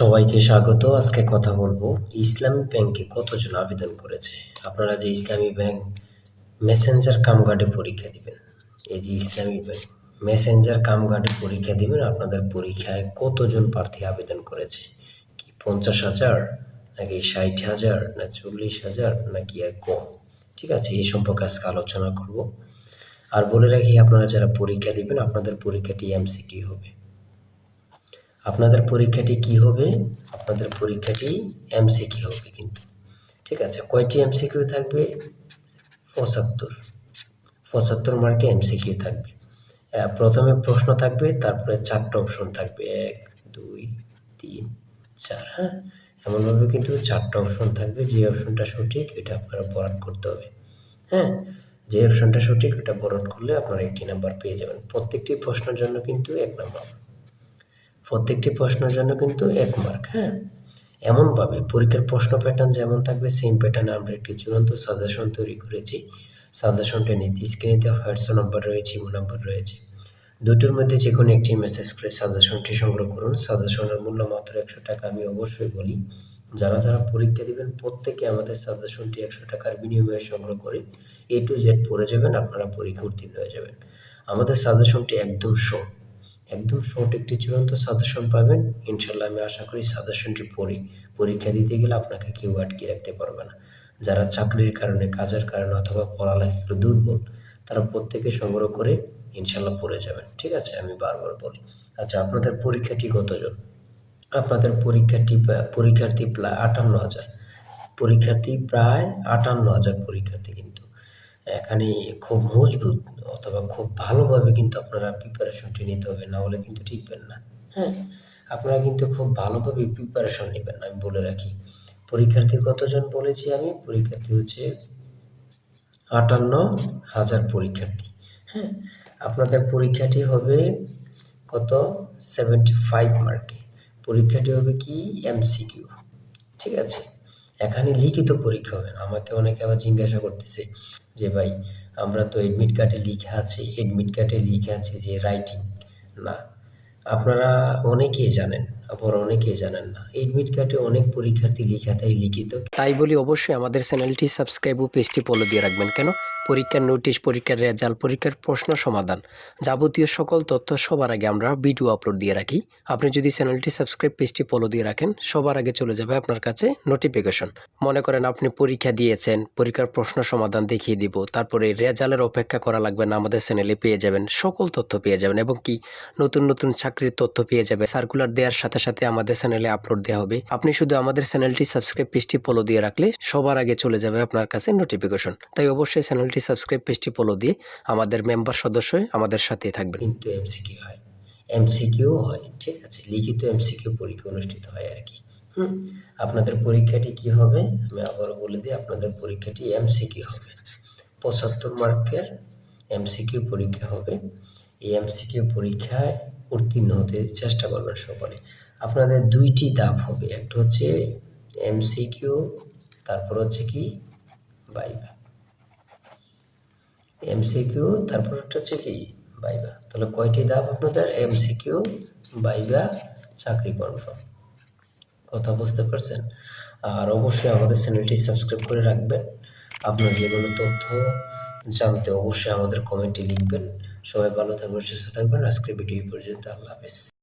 সবাইকে স্বাগত। আজকে কথা বলব, ইসলামী ব্যাংকে কতজন আবেদন করেছে? আপনারা যে ইসলামী ব্যাংক মেসেঞ্জার কামগার্ডে পরীক্ষা দিবেন, এই যে ইসলামী ব্যাংক মেসেঞ্জার কামগার্ডে পরীক্ষা দিবেন, আপনাদের পরীক্ষায় কতজন প্রার্থী আবেদন করেছে? কি পঞ্চাশ হাজার, নাকি ষাট হাজার, না চল্লিশ হাজার, নাকি আর কম? ঠিক আছে, এই সম্পর্কে আজকে আলোচনা করব। আর বলে রাখি, আপনারা যারা পরীক্ষা দিবেন, আপনাদের পরীক্ষাটি এমসিকিউ হবে। আপনাদের পরীক্ষাটি কি হবে? আপনাদের পরীক্ষাটি এমসিকিউ হবে কিন্তু। ঠিক আছে, কয়টি এমসিকিউ থাকবে? পঁচাত্তর। পঁচাত্তর মার্কে এমসিকিউ থাকবে। প্রথমে প্রশ্ন থাকবে, তারপরে চারটা অপশন থাকবে। এক, দুই, তিন, চার হ্যাঁ? এমনভাবে কিন্তু চারটা অপশন থাকবে। যে অপশনটা সঠিক, এটা আপনারা বরাদ করতে হবে। হ্যাঁ? যে অপশনটা সঠিক, ওটা বরাদ করলে আপনারা একটি নাম্বার পেয়ে যাবেন। প্রত্যেকটি প্রশ্নের জন্য কিন্তু এক নাম্বার। প্রত্যেকটি প্রশ্নের জন্য কিন্তু এক মার্ক হ্যাঁ? এমনভাবে পরীক্ষার প্রশ্ন প্যাটার্ন যেমন থাকবে সেম প্যাটার্নে আমরা একটি চূড়ান্ত সাজেশন তৈরি করেছি। সাজেশনটা নিতে স্ক্রিনে দেওয়া হোয়াটসঅ্যাপ নাম্বার রয়েছে ইমো নাম্বার রয়েছে। দুটোর মধ্যে যে কোনো একটি মেসেজ করে সাজেশনটি সংগ্রহ করুন। সাজেশনের মূল্য মাত্র একশো টাকা আমি অবশ্যই বলি যারা যারা পরীক্ষা দিবেন প্রত্যেকে আমাদের সাজেশনটি একশো টাকার বিনিময়ে সংগ্রহ করে এ টু জেড পড়ে যাবেন আপনারা পরীক্ষা উত্তীর্ণ হয়ে যাবেন। আমাদের সাজেশনটি একদম শর্ট একদম শর্ট একটি চূড়ান্ত সাজেশন পাবেন। ইনশাল্লাহ আমি আশা করি সাজেশনটি পড়ি পরীক্ষা দিতে গেলে আপনাকে কেউ আটকে রাখতে পারবে না। যারা চাকরির কারণে, কাজের কারণে অথবা পড়ালেখা একটু দুর্বল, তারা প্রত্যেকে সংগ্রহ করে ইনশাল্লাহ পড়ে যাবেন। ঠিক আছে? আমি বারবার বলি। আচ্ছা আপনাদের পরীক্ষাটি কতজন? আপনাদের পরীক্ষাটি পরীক্ষার্থী প্রায় আটান্ন হাজার। পরীক্ষার্থী প্রায় আটান্ন হাজার পরীক্ষার্থী কিন্তু। এখানে খুব মজবুত অথবা খুব ভালোভাবে কিন্তু আপনারা প্রিপারেশনটি নিতে হবে না হলে কিন্তু টিকবেন না। হ্যাঁ। আপনারা কিন্তু খুব ভালোভাবে প্রিপারেশন নেবেন আমি বলে রাখি। পরীক্ষার্থী কতজন বলেছি আমি? পরীক্ষার্থী হচ্ছে আটান্ন হাজার পরীক্ষার্থী। হ্যাঁ। আপনাদের পরীক্ষাটি হবে কত? সেভেন্টি ফাইভ মার্কে পরীক্ষাটি হবে কি? এমসিকিউ ঠিক আছে? এখানে লিখিত পরীক্ষা হবে না। আমাকে অনেকে আবার জিজ্ঞাসা করতেছে যে, ভাই, আমরা তো এডমিট কার্ডে লিখে আছে এডমিট কার্ডে লিখে আছে যে রাইটিং না। আপনারা অনেকেই জানেন। আবার অনেকেই জানেন না। এডমিট কার্ডে অনেক পরীক্ষার্থী লিখা তাই লিখিত। তাই বলি অবশ্যই আমাদের চ্যানেলটি সাবস্ক্রাইব ও পেজটি ফলো দিয়ে রাখবেন। কেন? পরীক্ষার নোটিশ, পরীক্ষার রেজাল্ট, পরীক্ষার প্রশ্ন সমাধান যাবতীয় সকল তথ্য সবার আগে আমরা ভিডিও আপলোড দিয়ে রাখি। আপনি যদি চ্যানেলটি সাবস্ক্রাইব, পেজটি ফলো দিয়ে রাখেন, সবার আগে চলে যাবে আপনার কাছে নোটিফিকেশন মনে করেন আপনি পরীক্ষা দিয়েছেন, পরীক্ষার প্রশ্ন সমাধান দেখিয়ে দিব, তারপরে রেজাল্টের অপেক্ষা করা লাগবে না, আমাদের চ্যানেলে পেয়ে যাবেন, সকল তথ্য পেয়ে যাবেন এবং কি? নতুন নতুন চাকরির তথ্য পেয়ে যাবে সার্কুলার দেওয়ার সাথে সাথে আমাদের চ্যানেলে আপলোড দেওয়া হবে। আপনি শুধু আমাদের চ্যানেলটি সাবস্ক্রাইব পেজটি ফলো দিয়ে রাখলে সবার আগে চলে যাবে আপনার কাছে নোটিফিকেশন তাই অবশ্যই চ্যানেলটি সাবস্ক্রাইব পেজটি ফলো দিয়ে আমাদের মেম্বার সদস্য আমাদের সাথেই থাকবেন। কিন্তু এমসিকিউ হয়। এমসিকিউ হয়, ঠিক আছে? লিখিত এমসিকিউ পরীক্ষা অনুষ্ঠিত হয় আর কি। হুম? আপনাদের পরীক্ষাটি কি হবে? আমি আবারও বলে দিই, আপনাদের পরীক্ষাটি এমসিকিউ হবে। পঁচাত্তর মার্কের এমসিকিউ পরীক্ষা হবে। এই এমসিকিউ পরীক্ষায় উত্তীর্ণ হতে চেষ্টা করবেন সকলে। আপনাদের দুইটি ধাপ হবে। একটা হচ্ছে এমসিকিউ তারপর হচ্ছে কি? বাইবা এমসিকিউ তারপর একটা হচ্ছে কি? বাইবা তাহলে কয়টি ধাপ আপনাদের? এমসিকিউ বাইবা চাকরি কনফার্ম। কথা বুঝতে পারছেন? আর অবশ্যই আমাদের চ্যানেলটি সাবস্ক্রাইব করে রাখবেন। আপনার যে কোনো তথ্য জানতে অবশ্যই আমাদের কমেন্টে লিখবেন। সবাই ভালো থাকবেন, সুস্থ থাকবেন। আজকের ভিডিও পর্যন্ত। আল্লাহ হাফেজ।